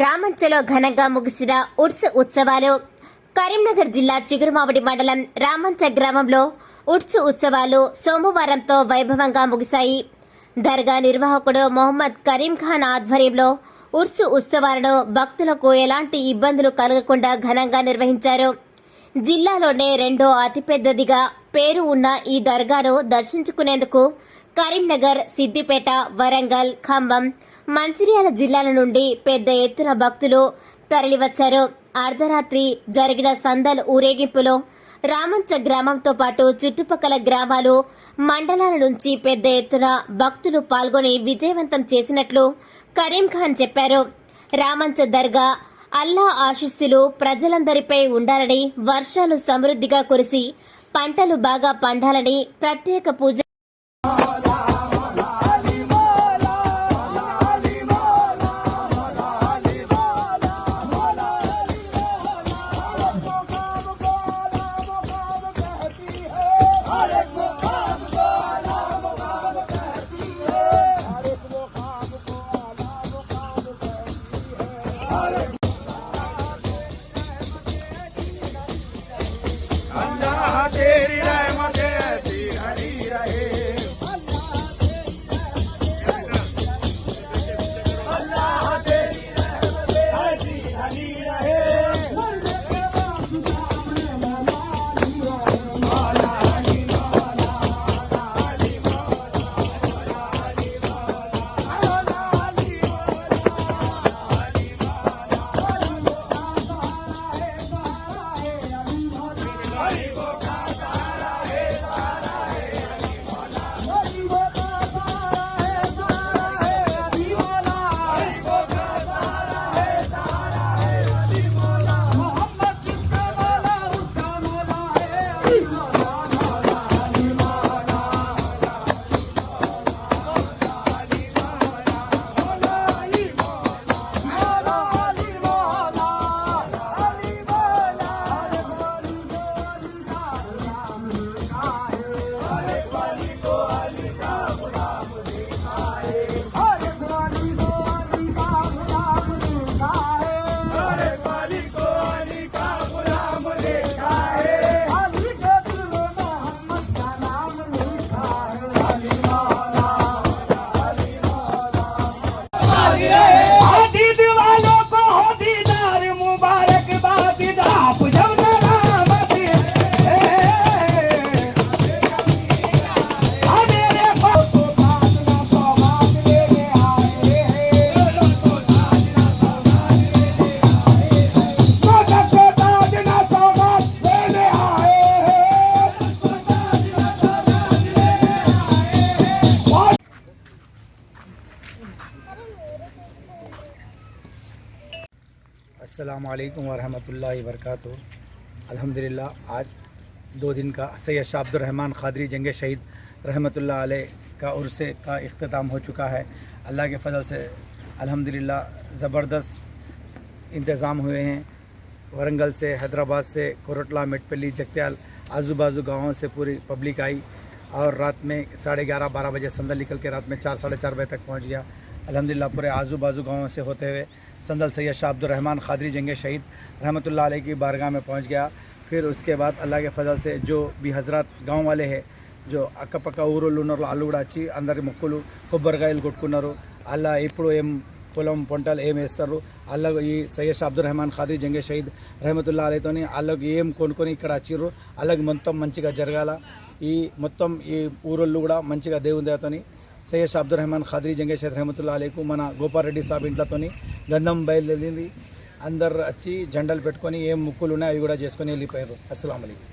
రామంచలో ఘనంగా ముగిసిన ఉర్స్ ఉత్సవాలు కరీంనగర్ జిల్లా చిగురుమామిడి మండలం రామంచ గ్రామంలో ఉర్స్ ఉత్సవాలు సోమవారంతో వైభవంగా ముగిశాయి. దర్గా నిర్వాహకుడు మొహమ్మద్ కరీం ఖాన్ ఆధ్వర్యంలో ఉర్స్ ఉత్సవాలను భక్తులకు ఎలాంటి ఇబ్బందులు కలగకుండా ఘనంగా నిర్వహించారు. జిల్లాలోనే రెండో అతిపెద్దదిగా పేరు ఉన్న ఈ దర్గాను దర్శించుకునేందుకు కరీంనగర్ సిద్దిపేట వరంగల్ ఖమ్మం మంచిర్యాల జిల్లాల నుండి పెద్ద ఎత్తున భక్తులు తరలివచ్చారు. అర్ధరాత్రి జరిగిన సందల్ ఊరేగింపులో రామంచ గ్రామంతో పాటు చుట్టుపక్కల గ్రామాలు మండలాల నుంచి పెద్ద ఎత్తున భక్తులు పాల్గొని విజయవంతం చేసినట్లు కరీం ఖాన్ చెప్పారు. రామంచ దర్గా అల్లా ఆశీస్సులు ప్రజలందరిపై ఉండాలని వర్షాలు సమృద్ధిగా కురిసి పంటలు బాగా పండాలని ప్రత్యేక పూజ Haribo. Oh, I अस्सलाम वालेकुम वरहमतुल्लाहि वरकatuh अल्हम्दुलिल्लाह, आज दो दिन का सैयद शाह अब्दुलरहमान खादरी जंग शहीद अलैह का उर्स का अख्ताम हो चुका है। अल्लाह के फजल से अल्हम्दुलिल्लाह ज़बरदस्त इंतज़ाम हुए हैं। वरंगल से, हैदराबाद से, कोरटला, मेटपल्ली, जगत्याल आजू बाजू गाँवों से पूरी पब्लिक आई और रात में साढ़े ग्यारह, बारह बजे संदल निकल के रात में चार, साढ़े चार बजे तक पहुँच गया। अलहमदिल्ला पूरे आजू बाजू गाँवों से होते हुए संदल सैयद शाह अब्दुलरहमान खादरी जंग शहीद रहमतुल्लाह अलैह की बारगाह में पहुँच गया फिर उसके बाद अल्लाह के फजल से जो भी हजरत गाँव वाले हैं जो అక్కపక్క ఊరోళ్ళు ఉన్నారు వాళ్ళు కూడా వచ్చి అందరి మొక్కులు కొబ్బరికాయలు కొట్టుకున్నారు అలా ఇప్పుడు ఏం పొలం పంటలు ఏం వేస్తారు అల్లా ఈ సయ్యద్ షా అబ్దుల్ రెహమాన్ ఖాదీ జంగే షహీద్ రహమతుల్లా అలీతోని వాళ్ళకి ఏం కొనుక్కొని ఇక్కడ వచ్చిర్రు వాళ్ళకి మొత్తం మంచిగా జరగాల ఈ మొత్తం ఈ ఊరోళ్ళు కూడా మంచిగా దేవుని దేవతని సయ్యద్ అబ్దుల్ రహమాన్ ఖాద్రీ జంగేశ్వర్ రహమతుల్లా అలీకు మన గోపారెడ్డి సాబ్ ఇంట్లతోని గంధం బయలుదేరింది. అందరు వచ్చి జెండాలు పెట్టుకొని ఏం ముక్కులు ఉన్నాయి అవి కూడా చేసుకొని వెళ్ళిపోయారు. అస్సలం అలైకుం.